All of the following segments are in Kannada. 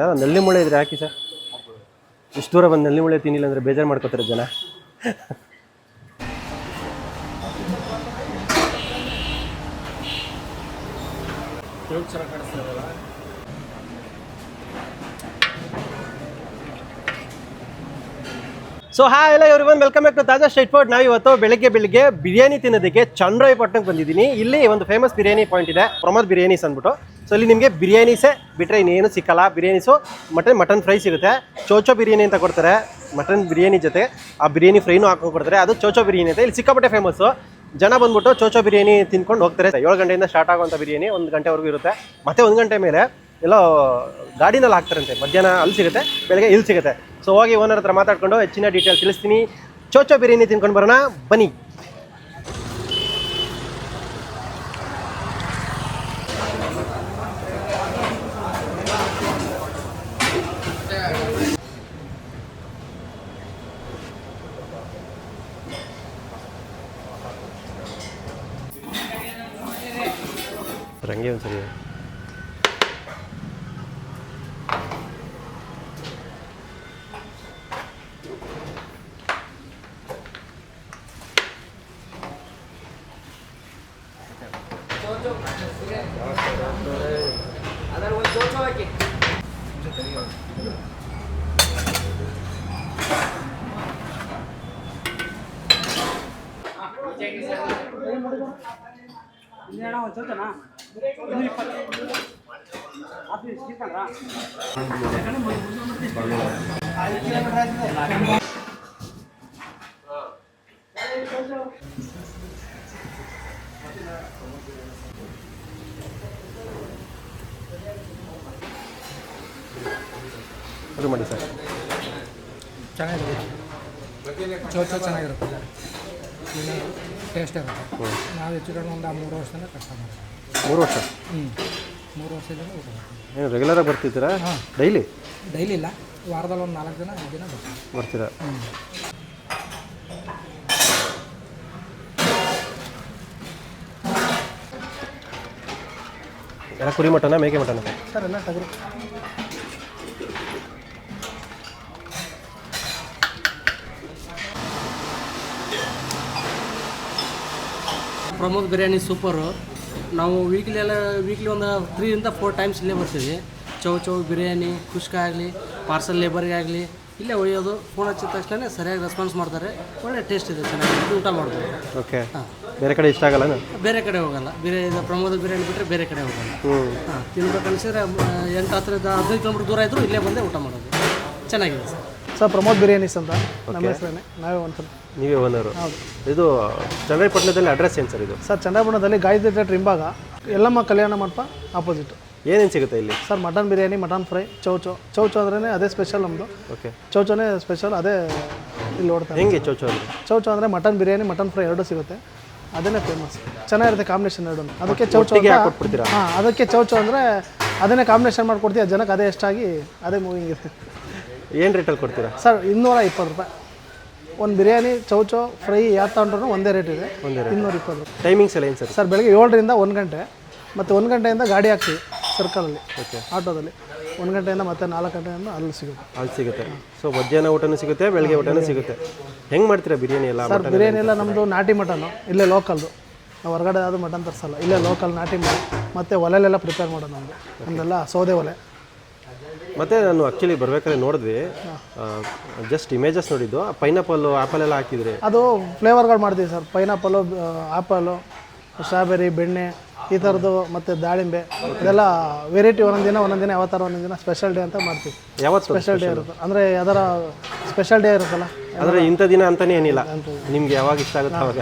ಯಾವ ನೆಲ್ಲಿ ಮುಳೆ ಇದ್ರೆ ಹಾಕಿ ಸರ್. ಇಷ್ಟು ದೂರ ಬಂದು ನೆಲ್ಲಿ ಮುಳೆ ತಿನ್ನಿಲ್ಲ ಅಂದರೆ ಬೇಜಾರು ಮಾಡ್ಕೋತಾರೆ ಜನ. ಸೊ ಹಾಯ್ ಎಲ್ಲ ಇವ್ರಿಗೆ ಒಂದು welcome back to Taaza street food ನಾವು ಇವತ್ತು ಬೆಳಿಗ್ಗೆ ಬೆಳಿಗ್ಗೆ ಬಿರಿಯಾನಿ ತಿನ್ನೋದಕ್ಕೆ ಚಂದ್ರಾಯಪಟ್ಟಣಕ್ಕೆ ಬಂದಿದ್ದೀನಿ. ಇಲ್ಲಿ ಒಂದು ಫೇಮಸ್ ಬಿರಿಯಾನಿ ಪಾಯಿಂಟ್ ಇದೆ, ಪ್ರಮೋದ್ ಬಿರಿಯಾನೀಸ್ ಅಂದ್ಬಿಟ್ಟು. ಸೊ ಇಲ್ಲಿ ನಿಮಗೆ ಬಿರಿಯಾನಿಸೇ ಬಿಟ್ಟರೆ ಇನ್ನೇನು ಸಿಕ್ಕಲ್ಲ. ಬಿರಿಯಾನಿಸು ಮಟನ್ ಮಟನ್ ಫ್ರೈ ಸಿಗುತ್ತೆ ಚೋಚೋ ಬಿರಿಯಾನಿ ಅಂತ ಕೊಡ್ತಾರೆ ಮಟನ್ ಬಿರಿಯಾನಿ ಜೊತೆ. ಆ ಬಿರಿಯಾನಿ ಫ್ರೈನೂ ಹಾಕೊಂಡು ಕೊಡ್ತಾರೆ. ಅದು ಚೋಚೋ ಬಿರಿಯಾನಿ ಅಂತ. ಇಲ್ಲಿ ಸಿಕ್ಕಾಪಟ್ಟೆ ಫೇಮಸ್ಸು ಜನ ಬಂದ್ಬಿಟ್ಟು ಚೋಚೋ ಬಿರಿಯಾನಿ ತಿನ್ಕೊಂಡು ಹೋಗ್ತಾರೆ. ಏಳು ಗಂಟೆಯಿಂದ ಸ್ಟಾರ್ಟ್ ಆಗುವಂಥ ಬಿರಿಯಾನಿ ಒಂದು ಗಂಟೆವರೆಗೂ ಇರುತ್ತೆ. ಮತ್ತೆ ಒಂದು ಗಂಟೆ ಮೇಲೆ ಎಲ್ಲೋ ಗಾಡಿನಲ್ಲಿ ಹಾಕ್ತಾರಂತೆ. ಮಧ್ಯಾಹ್ನ ಅಲ್ಲಿ ಸಿಗುತ್ತೆ, ಬೆಳಗ್ಗೆ ಇಲ್ಲಿ ಸಿಗುತ್ತೆ. ಸೊ ಹೋಗಿ ಓನರ್ ಹತ್ರ ಮಾತಾಡ್ಕೊಂಡು ಹೆಚ್ಚಿನ ಡೀಟೇಲ್ ತಿಳಿಸ್ತೀನಿ. ಚೋಚೋ ಬಿರಿಯಾನಿ ತಿನ್ಕೊಂಡು ಬರೋಣ. ಬನ್ನಿ. ರಂಗೆ ಒಂದ್ಸರಿ ಶುರು ಮಾಡಿ ಸರ್. ಚೆನ್ನಾಗಿರುತ್ತೆ ಚೋಚ ಚೆನ್ನಾಗಿರುತ್ತೆ ಟೇಸ್ಟ್ ಇರುತ್ತೆ. ನಾವು ಹೆಚ್ಚು ಕಡಿಮೆ ಒಂದು ಮೂರು ವರ್ಷದಿಂದ ಕಷ್ಟ ಮಾಡ್ತೀವಿ ಮೂರು ವರ್ಷ? ಹ್ಞೂ ಮೂರು ವರ್ಷದಿಂದ ಊಟ ಮಾಡ್ತೀವಿ. ಏನು ರೆಗ್ಯುಲರಾಗಿ ಬರ್ತಿದ್ದೀರಾ? ಡೈಲಿ ಡೈಲಿ ಇಲ್ಲ. ವಾರದಲ್ಲಿ ಒಂದು ನಾಲ್ಕು ದಿನ ಐದು ದಿನ ಬರ್ತೀವಿ. ಬರ್ತೀರಾ? ಹ್ಞೂ ಎಲ್ಲ ಕುರಿ ಮಟನ ಮೇಕೆ ಮಟನ ಸರ್ ಎಲ್ಲ ಟಗರು ಪ್ರಮೋದ್ ಬಿರಿಯಾನಿ ಸೂಪರು. ನಾವು ವೀಕ್ಲಿ ಎಲ್ಲ ವೀಕ್ಲಿ ಒಂದು ತ್ರೀಯಿಂದ ಫೋರ್ ಟೈಮ್ಸ್ ಇಲ್ಲೇ ಬರ್ತೀವಿ. ಚೌ ಚೌ ಬಿರಿಯಾನಿ ಖುಷ್ಕ ಆಗಲಿ ಪಾರ್ಸಲ್ ಲೇಬರ್ಗೆ ಆಗಲಿ ಇಲ್ಲೇ ಒಯ್ಯೋದು ಫೋನ್ ಹಚ್ಚಿದ ತಕ್ಷಣ ಸರಿಯಾಗಿ ರೆಸ್ಪಾನ್ಸ್ ಮಾಡ್ತಾರೆ. ಒಳ್ಳೆ ಟೇಸ್ಟ್ ಇದೆ ಚೆನ್ನಾಗಿ ಊಟ ಮಾಡ್ಬೋದು. ಓಕೆ ಬೇರೆ ಕಡೆ ಇಷ್ಟ ಆಗಲ್ಲ ಬೇರೆ ಕಡೆ ಹೋಗಲ್ಲ. ಬೇರೆ ಇದು ಪ್ರಮೋದ ಬಿರಿಯಾನಿ ಬಿಟ್ಟರೆ ಬೇರೆ ಕಡೆ ಹೋಗಲ್ಲ. ಹ್ಞೂ ಹಾಂ ತಿನ್ಬೇಕು ಅನಿಸಿದ್ರೆ ಎಂಟು ಹತ್ತಿರದ ಹದಿನೈದು ಕಿಲೋಮೀಟ್ರ್ ದೂರ ಇದ್ದರೂ ಇಲ್ಲೇ ಬಂದೇ ಊಟ ಮಾಡೋದು. ಚೆನ್ನಾಗಿದೆ ಸರ್. ಸರ್ ಪ್ರಮೋದ್ ಬಿರಿಯಾನಿಸ್ ಅಂತ. ನಮ್ಮ ಹೆಸರೇನೆ. ನಾವೇ ಒಂದು ನೀವೇ ಓನರು ಇದು ಚನ್ನರಾಯಪಟ್ಟಣದಲ್ಲಿ ಅಡ್ರೆಸ್ ಏನು ಸರ್ ಇದು? ಸರ್ ಚಂದ್ರಪುರದಲ್ಲಿ ಗಾಯತ್ರಿ ಥಿಯೇಟ್ರ್ ಹಿಂಭಾಗ. ಎಲ್ಲಮ್ಮ ಕಲ್ಯಾಣ ಮಂಟಪ ಆಪೋಸಿಟ್ ಏನೇನು ಸಿಗುತ್ತೆ ಇಲ್ಲಿ? Sir mutton biryani mutton fry ಚೌಚೋ ಚೌಚೋ ಅಂದ್ರೆ ಅದೇ ಸ್ಪೆಷಲ್ ನಮ್ಮದು ಓಕೆ ಚೌಚೋನೇ ಸ್ಪೆಷಲ್ ಅದೇ ಇಲ್ಲಿ ಓಡ್ತಾರೆ ಹೆಂಗೆ ಚೌಚೋ ಅಂದರೆ? ಚೌಚೋ ಅಂದರೆ ಮಟನ್ ಬಿರಿಯಾನಿ ಮಟನ್ ಫ್ರೈ ಎರಡೂ ಸಿಗುತ್ತೆ. ಅದನ್ನೇ ಫೇಮಸ್ ಚೆನ್ನಾಗಿರುತ್ತೆ ಕಾಂಬಿನೇಷನ್ ಎರಡು ಅದಕ್ಕೆ ಚೌಚೋ? ಹಾಂ ಅದಕ್ಕೆ ಚೌಚೋ ಅಂದರೆ ಅದನ್ನೇ ಕಾಂಬಿನೇಷನ್ ಮಾಡಿಕೊಡ್ತೀವಿ ಜನಕ್ಕೆ ಅದೇ ಎಷ್ಟಾಗಿ ಅದೇ ಮೂವಿಂಗ್ ಇದೆ ಏನು ರೇಟಲ್ಲಿ ಕೊಡ್ತೀರಾ? ಸರ್ ಇನ್ನೂರ ಇಪ್ಪತ್ತು ರೂಪಾಯಿ. ಒಂದು ಬಿರಿಯಾನಿ ಚೌಚೌ ಫ್ರೈ ಯಾವ ತಗೊಂಡ್ರು ಒಂದೇ ರೇಟ್ ಇದೆ. ಇನ್ನೂರ ಇಪ್ಪತ್ತು ರೂಪಾಯಿ. ಟೈಮಿಂಗ್ಸ್ ಎಲ್ಲ ಏನು ಸರ್? ಸರ್ ಬೆಳಗ್ಗೆ ಏಳರಿಂದ ಒಂದು ಗಂಟೆ. ಮತ್ತು ಒಂದು ಗಂಟೆಯಿಂದ ಗಾಡಿ ಹಾಕ್ತೀವಿ ಸರ್ಕಲಲ್ಲಿ ಓಕೆ ಆಟೋದಲ್ಲಿ. ಒಂದು ಗಂಟೆಯಿಂದ ಮತ್ತೆ ನಾಲ್ಕು ಗಂಟೆಯಿಂದ ಅಲ್ಲಿ ಸಿಗುತ್ತೆ. ಅಲ್ಲಿ ಸಿಗುತ್ತೆ. ಸೊ ಮಧ್ಯಾಹ್ನ ಊಟನೂ ಸಿಗುತ್ತೆ ಬೆಳಗ್ಗೆ ಊಟನೂ ಸಿಗುತ್ತೆ. ಹೆಂಗೆ ಮಾಡ್ತೀರಾ ಬಿರಿಯಾನಿ ಎಲ್ಲ ಸರ್ ಬಿರಿಯಾನಿ ಎಲ್ಲ? ನಮ್ಮದು ನಾಟಿ ಮಟನು ಇಲ್ಲೇ ಲೋಕಲ್ದು ನಾವು ಹೊರಗಡೆ ಯಾವುದು ಮಟನ್ ತರಿಸಲ್ಲ ಇಲ್ಲೇ ಲೋಕಲ್ ನಾಟಿ ಮಟನ್. ಮತ್ತು ಒಲೆಲೆಲ್ಲ ಪ್ರಿಪೇರ್ ಮಾಡೋದು ನಮ್ಮದು ನಮ್ಮದೆಲ್ಲ ಸೌದೆ ಒಲೆ. ಮತ್ತೆ ನಾನು ಆ್ಯಕ್ಚುಲಿ ಬರ್ಬೇಕಾದ್ರೆ ನೋಡಿದ್ವಿ. ಜಸ್ಟ್ ಇಮೇಜಸ್ ನೋಡಿದ್ದು. ಪೈನಾಪಲ್ ಆಪಲ್ ಎಲ್ಲ ಹಾಕಿದ್ರಿ. ಅದು ಫ್ಲೇವರ್ಗಳು ಮಾಡ್ತೀವಿ ಸರ್. ಪೈನಾಪಲ್ ಆ್ಯಪಲು ಸ್ಟ್ರಾಬೆರಿ ಬೆಣ್ಣೆ ಈ ಥರದ್ದು ಮತ್ತು ದಾಳಿಂಬೆ. ಇದೆಲ್ಲ ವೆರೈಟಿ ಒಂದೊಂದು ದಿನ ಒಂದೊಂದು ದಿನ ಯಾವ ಥರ ಒಂದೊಂದು ದಿನ ಸ್ಪೆಷಲ್ ಡೇ ಅಂತ ಮಾಡ್ತೀವಿ. ಯಾವತ್ತು ಸ್ಪೆಷಲ್ ಡೇ ಇರುತ್ತೆ. ಅಂದರೆ ಯಾವ್ದಾರ ಸ್ಪೆಷಲ್ ಡೇ ಇರುತ್ತಲ್ಲ. ಅಂದರೆ ಇಂಥ ದಿನ ಅಂತಲೇ ಏನಿಲ್ಲ. ನಿಮ್ಗೆ ಯಾವಾಗ ಇಷ್ಟ ಆಗುತ್ತೆ ಅವಾಗ.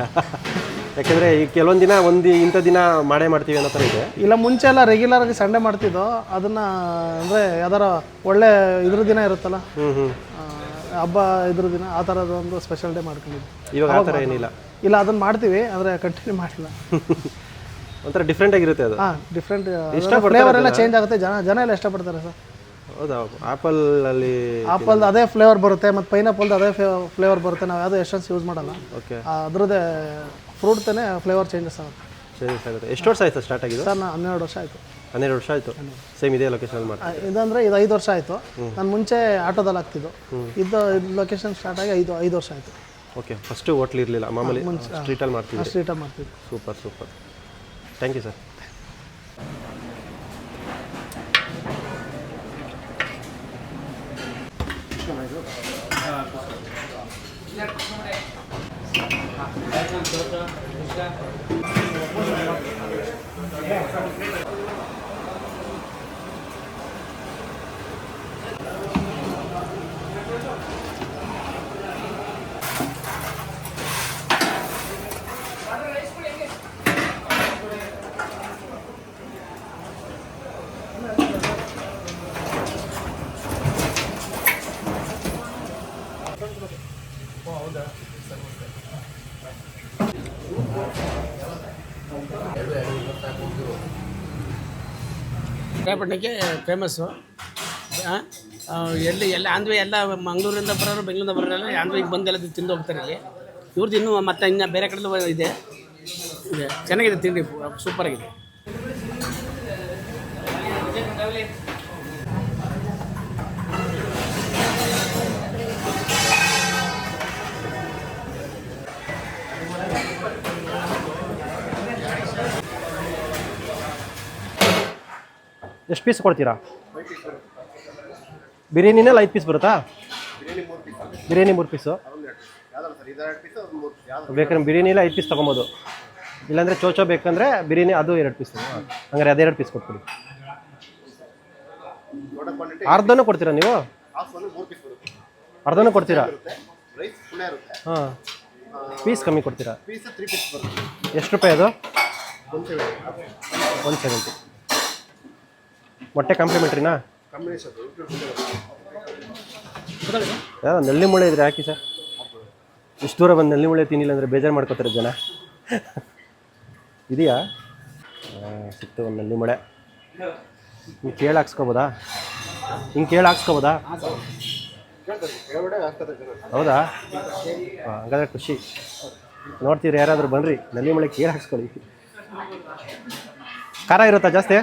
ಯಾಕೆಂದರೆ ಈ ಕೆಲವೊಂದು ದಿನ ಒಂದು ಇಂಥ ದಿನ ಮಾಡೇ ಮಾಡ್ತೀವಿ ಅನ್ನೋ ಥರ ಇದೆ. ಇಲ್ಲ ಮುಂಚೆ ಎಲ್ಲ ರೆಗ್ಯುಲರ್ ಆಗಿ ಸಂಡೆ ಮಾಡ್ತಿದ್ದೋ ಅದನ್ನ ಅಂದರೆ ಯಾವ್ದಾರ ಒಳ್ಳೆ ಇದ್ರ ದಿನ ಇರುತ್ತಲ್ಲ? ಹ್ಞೂ ಹ್ಞೂ ಆ, ಹಬ್ಬ ಇದ್ರ ದಿನ ಆ ಥರದ ಒಂದು ಸ್ಪೆಷಲ್ ಡೇ ಮಾಡ್ಕೊಂಡಿದ್ವಿ. ಇವಾಗ ಆ ಥರ ಏನಿಲ್ಲ. ಇಲ್ಲ ಅದನ್ನ ಮಾಡ್ತೀವಿ ಆದರೆ ಕಂಟಿನ್ಯೂ ಮಾಡಿಲ್ಲ. ಒಂಥರ ಡಿಫ್ರೆಂಟ್ ಆಗಿರುತ್ತೆ ಅದು. ಹಾಂ ಡಿಫ್ರೆಂಟ್ ಫ್ಲೇವರ್ ಎಲ್ಲ ಚೇಂಜ್ ಆಗುತ್ತೆ ಜನ ಜನ ಎಲ್ಲ ಇಷ್ಟಪಡ್ತಾರೆ ಸರ್. ಹೌದಾ ಆಪಲ್ ಅಲ್ಲಿ ಆಪಲ್ದು ಅದೇ ಫ್ಲೇವರ್ ಬರುತ್ತೆ ಮತ್ತು ಪೈನಾಪಲ್ದು ಅದೇ ಫ್ಲೇವರ್ ಬರುತ್ತೆ ನಾವು ಯಾವುದೋ ಎಷ್ಟೊಂದು ಯೂಸ್ ಮಾಡಲ್ಲ. ಓಕೆ ಆ, ಅದ್ರದ್ದೇ ಫ್ರೂಟ್ತೇ ಫ್ಲೇವರ್ ಚೇಂಜಸ್ ಆಗುತ್ತೆ. ಚೇಂಜಸ್ ಆಗುತ್ತೆ. ಎಷ್ಟು ವರ್ಷ ಆಯಿತು ಸ್ಟಾರ್ಟ್ ಆಗಿದೆ ಸರ್ ನಾನು ಹನ್ನೆರಡು ವರ್ಷ ಆಯಿತು. ಹನ್ನೆರಡು ವರ್ಷ ಆಯಿತು. ಸೇಮ್ ಇದೇ ಲೊಕೇಶನ್ ಮಾಡಿ ಇದಂದ್ರೆ ಇದು ಐದು ವರ್ಷ ಆಯಿತು. ನಾನು ಮುಂಚೆ ಆಟೋದಲ್ಲಿ ಆಗ್ತಿದ್ದು ಇದು ಲೊಕೇಶನ್ ಸ್ಟಾರ್ಟ್ ಆಗಿ ಐದು ಐದು ವರ್ಷ ಆಯಿತು. ಓಕೆ ಫಸ್ಟು ಹೋಟ್ಲ್ ಇರಲಿಲ್ಲ. ಮಾಮೂಲಿ ಸ್ಟ್ರೀಟಲ್ಲಿ ಮಾಡ್ತೀವಿ ಸ್ಟ್ರೀಟಲ್ಲಿ ಮಾಡ್ತೀವಿ super super thank you sir Hola. ಶ್ರೀರಂಗಪಟ್ಟಣಕ್ಕೆ ಫೇಮಸ್ಸು ಎಲ್ಲಿ ಎಲ್ಲ ಆಂಧ್ವೆ ಎಲ್ಲ ಮಂಗಳೂರಿಂದ ಬರೋರು, ಬೆಂಗಳೂರಿಂದ ಬರೋರೆಲ್ಲ ಆಂಧ್ರಿಗೆ ಬಂದೆಲ್ಲ ತಿಂದು ಹೋಗ್ತಾರೆ ಇಲ್ಲಿ. ಇವ್ರದ್ದು ಇನ್ನೂ ಮತ್ತೆ ಇನ್ನು ಬೇರೆ ಕಡೆಲೂ ಇದೆ. ಇದೆ. ಚೆನ್ನಾಗಿದೆ ತಿಂಡಿ ಸೂಪರಾಗಿದೆ ಎಷ್ಟು ಪೀಸ್ ಕೊಡ್ತೀರಾ? ಬಿರಿಯಾನಿನಲ್ಲಿ ಐದು ಪೀಸ್ ಬರುತ್ತಾ? ಬಿರಿಯಾನಿ ಮೂರು ಪೀಸು ಬೇಕಂದ್ರೆ ಬಿರಿಯಾನಿಲ್ಲ ಐದು ಪೀಸ್ ತೊಗೊಬೋದು. ಇಲ್ಲಾಂದರೆ ಚೋಚೋ ಬೇಕಂದ್ರೆ ಬಿರಿಯಾನಿ ಅದು ಎರಡು ಪೀಸ್ ಹಂಗಾರೆ ಎರಡು ಪೀಸ್ ಕೊಟ್ಬಿಡಿ. ಅರ್ಧನೂ ಕೊಡ್ತೀರಾ ನೀವು? ಅರ್ಧನೂ ಕೊಡ್ತೀರಾ? ಹಾಂ. ಪೀಸ್ ಕಮ್ಮಿ ಕೊಡ್ತೀರಾ? ಎಷ್ಟು ರೂಪಾಯಿ ಅದು? ಒನ್ ಸೆವೆಂಟಿ ಮೊಟ್ಟೆ ಕಾಂಪ್ಲಿಮೆಂಟ್ರಿನಾ ಯಾರ ನಲ್ಲಿ ಮುಳೆ ಇದ್ರೆ ಹಾಕಿ ಸರ್. ಇಷ್ಟು ದೂರ ಬಂದು ನಲ್ಲಿ ಮುಳೆ ತಿನ್ನಿಲ್ಲ ಅಂದರೆ ಬೇಜಾರು ಮಾಡ್ಕೋತಾರೆ ಜನ. ಇದೆಯಾ? ಸಿಕ್ತು ಒಂದು ನಲ್ಲಿ ಮುಳೆ ಹಿಂಗೆ ಕೇಳಿ ಹಾಕ್ಸ್ಕೋಬೋದಾ? ಹಿಂಗೆ ಕೇಳಿ ಹಾಕ್ಸ್ಕೊಬೋದಾ? ಹೌದಾ? ಹಾಗಾದ್ರೆ ಖುಷಿ. ನೋಡ್ತೀರಿ ಯಾರಾದರೂ ಬನ್ನಿರಿ ನಲ್ಲಿ ಮುಳೆ ಕೇಳಿ ಹಾಕ್ಸ್ಕೊಳ್ಳಿ. ಖಾರ ಇರುತ್ತಾ ಜಾಸ್ತಿ?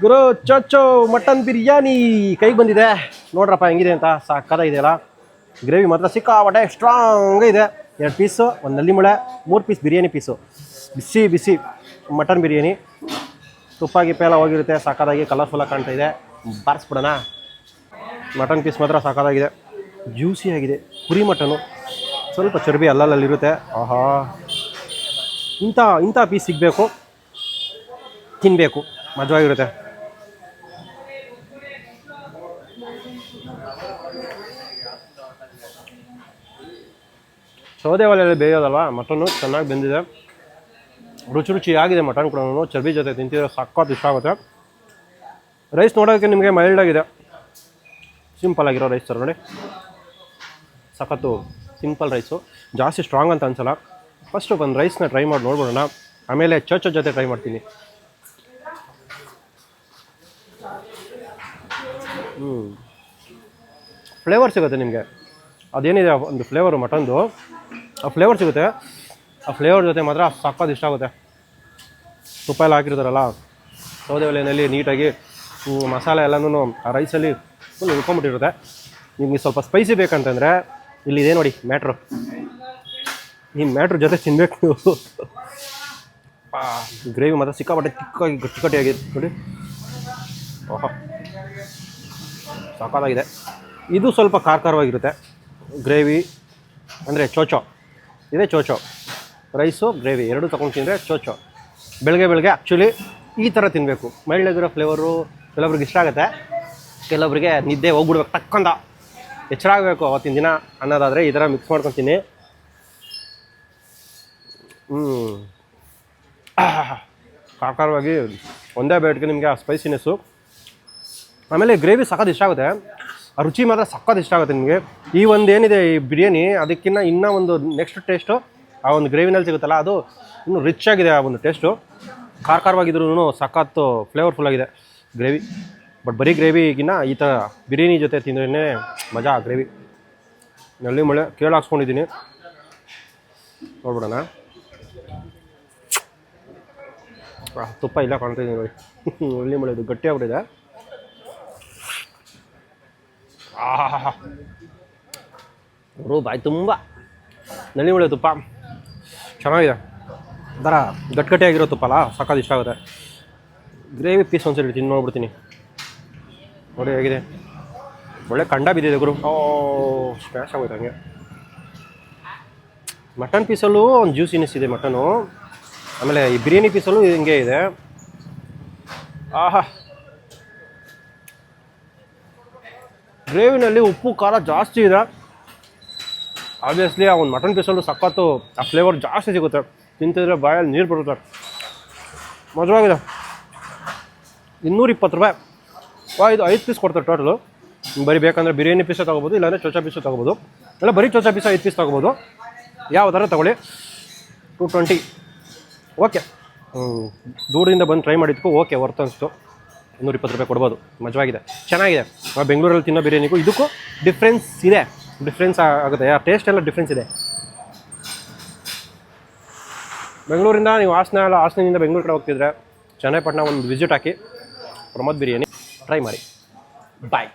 ಗುರು ಚೋಚೋ ಮಟನ್ ಬಿರಿಯಾನಿ ಕೈಗೆ ಬಂದಿದೆ. ನೋಡ್ರಪ್ಪ, ಹೆಂಗಿದೆ ಅಂತ? ಸಾಕದ ಇದೆಯಲ್ಲ? ಗ್ರೇವಿ ಮಾತ್ರ ಸಿಕ್ಕಾಪಟ್ಟೆ ಸ್ಟ್ರಾಂಗ್ ಇದೆ. ಎರಡು ಪೀಸು ಒಂದು ನಲ್ಲಿ ಮುಳೆ, ಮೂರು ಪೀಸ್ ಬಿರಿಯಾನಿ ಪೀಸು ಬಿಸಿ ಬಿಸಿ ಮಟನ್ ಬಿರಿಯಾನಿ. ತುಪ್ಪ ಗಿಪ್ಪ ಹೋಗಿರುತ್ತೆ, ಸಾಕಾದಾಗಿ ಕಲರ್ಫುಲ್ಲಾಗಿ ಕಾಣ್ತಾ ಇದೆ. ಬಾರಿಸ್ಬಿಡೋಣ. ಮಟನ್ ಪೀಸ್ ಮಾತ್ರ ಸಾಕಾದಾಗಿದೆ. ಜ್ಯೂಸಿ ಆಗಿದೆ. ಕುರಿ ಮಟನು. ಸ್ವಲ್ಪ ಚರ್ಬಿ ಅಲ್ಲಲ್ಲಿರುತ್ತೆ ಆಹಾ. ಇಂಥ ಇಂಥ ಪೀಸ್ ಸಿಗಬೇಕು. ತಿನ್ನಬೇಕು ಮಜವಾಗಿರುತ್ತೆ. ಸೌದೆ ಒಲೆಯಲ್ಲಿ ಬೇಯೋದಲ್ವಾ? ಮಟನ್ನು ಚೆನ್ನಾಗಿ ಬೆಂದಿದೆ. ರುಚಿ ರುಚಿ ಆಗಿದೆ ಮಟನ್ ಕೂಡ. ಚರ್ಬಿ ಜೊತೆ ತಿಂತಿದ್ರೆ ಸಾಕಾತ್, ಇಷ್ಟ ಆಗುತ್ತೆ. ರೈಸ್ ನೋಡೋಕ್ಕೆ ನಿಮಗೆ ಮೈಲ್ಡ್ ಆಗಿದೆ. ಸಿಂಪಲ್ ಆಗಿರೋ ರೈಸ್ ಸರ್ ನೋಡಿ. ಸಖತ್ತು ಸಿಂಪಲ್ ರೈಸು ಜಾಸ್ತಿ ಸ್ಟ್ರಾಂಗ್ ಅಂತ ಅನ್ಸಲ್ಲ. ಫಸ್ಟು ಒಂದು ರೈಸ್ನ ಟ್ರೈ ಮಾಡಿ ನೋಡ್ಬೋಣ ಆಮೇಲೆ ಚರ್ಚ ಜೊತೆ ಟ್ರೈ ಮಾಡ್ತೀನಿ. ಹ್ಞೂ ಫ್ಲೇವರ್ ಸಿಗುತ್ತೆ ನಿಮಗೆ. ಅದೇನಿದೆ ಒಂದು ಫ್ಲೇವರು ಮಟನ್ದು. ಆ ಫ್ಲೇವರ್ ಸಿಗುತ್ತೆ. ಆ ಫ್ಲೇವರ್ ಜೊತೆ ಮಾತ್ರ ಸಾಕೋದು ಇಷ್ಟ ಆಗುತ್ತೆ. ತುಪ್ಪ ಎಲ್ಲ ಹಾಕಿರ್ತಾರಲ್ಲ ಸೌದೆ ಒಲೆಯಲ್ಲಿ ನೀಟಾಗಿ ಮಸಾಲೆ ಎಲ್ಲನೂ ಆ ರೈಸಲ್ಲಿ ಫುಲ್ ಉಳ್ಕೊಂಬಿಟ್ಟಿರುತ್ತೆ ನಿಮಗೆ ಸ್ವಲ್ಪ ಸ್ಪೈಸಿ ಬೇಕಂತಂದರೆ ಇಲ್ಲಿ ಇದೆ ನೋಡಿ ಮ್ಯಾಟ್ರು. ಈ ಮ್ಯಾಟ್ರ್ ಜೊತೆ ತಿನ್ಬೇಕು ನೀವು. ಗ್ರೇವಿ ಮಾತ್ರ ಸಿಕ್ಕಾಪಟ್ಟೆ ತಿಕ್ಕಾಗಿ ಗಟ್ಟಿ ಗಟ್ಟಿಯಾಗಿದೆ ನೋಡಿ. ಓಹೋ. ಸಾಕಾಗಿದೆ ಇದು ಸ್ವಲ್ಪ ಖಾರ ಖಾರವಾಗಿರುತ್ತೆ ಗ್ರೇವಿ, ಅಂದರೆ ಚೋಚೋ. ಇದೇ ಚೋಚೋ. ರೈಸು, ಗ್ರೇವಿ, ಎರಡು ತೊಗೊಂಡು ತಿಂದರೆ ಚೋಚೋ. ಬೆಳಗ್ಗೆ ಬೆಳಗ್ಗೆ ಆ್ಯಕ್ಚುಲಿ ಈ ಥರ ತಿನ್ನಬೇಕು ಮೈಲ್ಡಾಗಿರೋ ಫ್ಲೇವರು ಕೆಲವ್ರಿಗೆ ಇಷ್ಟ ಆಗುತ್ತೆ. ಕೆಲವೊಬ್ರಿಗೆ ನಿದ್ದೆ ಹೋಗ್ಬಿಡ್ಬೇಕು ತಕ್ಕಂದ ಎಚ್ಚರ ಆಗಬೇಕು ಅವತ್ತಿನ ದಿನ ಅನ್ನೋದಾದರೆ ಈ ಥರ ಮಿಕ್ಸ್ ಮಾಡ್ಕೊತೀನಿ ಹ್ಞೂ ಖಾರವಾಗಿ ಒಂದೇ ಬೇಟ್ಗೆ ನಿಮಗೆ ಆ ಸ್ಪೈಸಿನೆಸ್ಸು ಆಮೇಲೆ ಗ್ರೇವಿ ಸಖತ್ ಇಷ್ಟ ಆಗುತ್ತೆ. ರುಚಿ ಮಾತ್ರ ಸಖತ್ ಇಷ್ಟ ಆಗುತ್ತೆ ನಿಮಗೆ. ಈ ಒಂದು ಏನಿದೆ ಈ ಬಿರಿಯಾನಿ ಅದಕ್ಕಿಂತ ಇನ್ನೂ ಒಂದು ನೆಕ್ಸ್ಟ್ ಟೇಸ್ಟು ಆ ಒಂದು ಗ್ರೇವಿನಲ್ಲಿ ಸಿಗುತ್ತಲ್ಲ, ಅದು ಇನ್ನೂ ರಿಚ್ ಆಗಿದೆ ಆ ಒಂದು ಟೇಸ್ಟು ಖಾರ ಖಾರವಾಗಿದ್ರೂ ಸಖತ್ತು ಫ್ಲೇವರ್ಫುಲ್ ಆಗಿದೆ ಗ್ರೇವಿ. ಬಟ್ ಬರೀ ಗ್ರೇವಿಗಿನ್ನ ಈ ಥರ ಬಿರಿಯಾನಿ ಜೊತೆ ತಿಂದ್ರೇ ಮಜಾ ಗ್ರೇವಿ. ನಲ್ಲಿ ಮಳೆ ಕೇಳಿ ಹಾಕ್ಸ್ಕೊಂಡಿದ್ದೀನಿ. ನೋಡ್ಬಿಡೋಣ. ತುಪ್ಪ ಇಲ್ಲ ಕಾಣ್ತಿದ್ದೀನಿ ನೋಡಿ. ಒಳ್ಳೆ ಇದು ಗಟ್ಟಿಯಾಗ್ಬಿಟ್ಟಿದೆ ಅವರು ಬಾಯಿ ತುಂಬ. ನಲ್ಲಿ ಒಳ್ಳೆ ತುಪ್ಪ. ಚೆನ್ನಾಗಿದೆ. ಒಂಥರ ಗಟ್ಟಿಗಟ್ಟಿಯಾಗಿರೋ ತುಪ್ಪ ಅಲ್ಲ ಸಕ್ಕತ್ ಇಷ್ಟ ಆಗುತ್ತೆ. ಗ್ರೇವಿ ಪೀಸ್ ಒಂದ್ಸರಿ ತಿಂದು ನೋಡ್ಬಿಡ್ತೀನಿ. ನೋಡಿ ಹೇಗಿದೆ. ಒಳ್ಳೆ ಕಂಡ ಬಿದ್ದಿದೆ ಗುರು. ಓ ಸ್ಮ್ಯಾಶ್ ಆಗೋಯ್ತು ಹಂಗೆ. ಮಟನ್ ಪೀಸಲ್ಲೂ ಒಂದು ಜ್ಯೂಸಿನೆಸ್ ಇದೆ ಮಟನು. ಆಮೇಲೆ ಈ ಬಿರಿಯಾನಿ ಪೀಸಲ್ಲೂ ಹಿಂಗೆ ಇದೆ. ಆಹಾ. ಗ್ರೇವಿನಲ್ಲಿ ಉಪ್ಪು, ಖಾರ ಜಾಸ್ತಿ ಇದೆ. ಆಬ್ವಿಯಸ್ಲಿ ಆ ಒಂದು ಮಟನ್ ಪೀಸಲ್ಲೂ ಸಖತ್ತು ಆ ಫ್ಲೇವರ್ ಜಾಸ್ತಿ ಸಿಗುತ್ತೆ. ತಿಂತಿದ್ರೆ ಬಾಯಲ್ಲಿ ನೀರು ಬರುತ್ತೆ. ಮಜವಾಗಿದೆ ಇನ್ನೂರ ಇಪ್ಪತ್ತು ರೂಪಾಯಿ. ವಾ, ಇದು ಐದು ಪೀಸ್ ಕೊಡ್ತಾರೆ ಟೋಟಲು ಬರೀ ಬೇಕಂದರೆ ಬಿರಿಯಾನಿ ಪೀಸೇ ತೊಗೋಬೋದು, ಇಲ್ಲಾಂದರೆ ಚೋಚಾ ಪೀಸು ತೊಗೋಬೋದು. ಇಲ್ಲ, ಬರೀ ಚೋಚಾ ಪೀಸ ಐದು ಪೀಸ್ ತೊಗೋಬೋದು. ಯಾವ ಥರ ತೊಗೊಳ್ಳಿ? ಟು ಟ್ವೆಂಟಿ ಓಕೆ ದೂರದಿಂದ ಬಂದು ಟ್ರೈ ಮಾಡಿದ್ದು ಓಕೆ ವರ್ತ್ ಅನಿಸ್ತು. ಇನ್ನೂರ ಇಪ್ಪತ್ತು ರೂಪಾಯಿ ಕೊಡ್ಬೋದು. ಮಜವಾಗಿದೆ ಚೆನ್ನಾಗಿದೆ. ಬೆಂಗಳೂರಲ್ಲಿ ತಿನ್ನೋ ಬಿರಿಯಾನಿಗೂ ಇದಕ್ಕೂ ಡಿಫ್ರೆನ್ಸ್ ಇದೆ. ಡಿಫ್ರೆನ್ಸ್ ಆಗುತ್ತೆ. ಆ ಟೇಸ್ಟ್ ಎಲ್ಲ ಡಿಫ್ರೆನ್ಸ್ ಇದೆ. ಬೆಂಗಳೂರಿಂದ ನೀವು ಹಾಸನ ಎಲ್ಲ ಹಾಸನದಿಂದ ಬೆಂಗಳೂರು ಕಡೆ ಹೋಗ್ತಿದ್ರೆ, ಚನ್ನಪಟ್ಟಣ ಒಂದು ವಿಸಿಟ್ ಹಾಕಿ, ಪ್ರಮೋದ್ ಬಿರಿಯಾನಿ. ಟ್ರೈ ಮಾಡಿ. ಬಾಯ್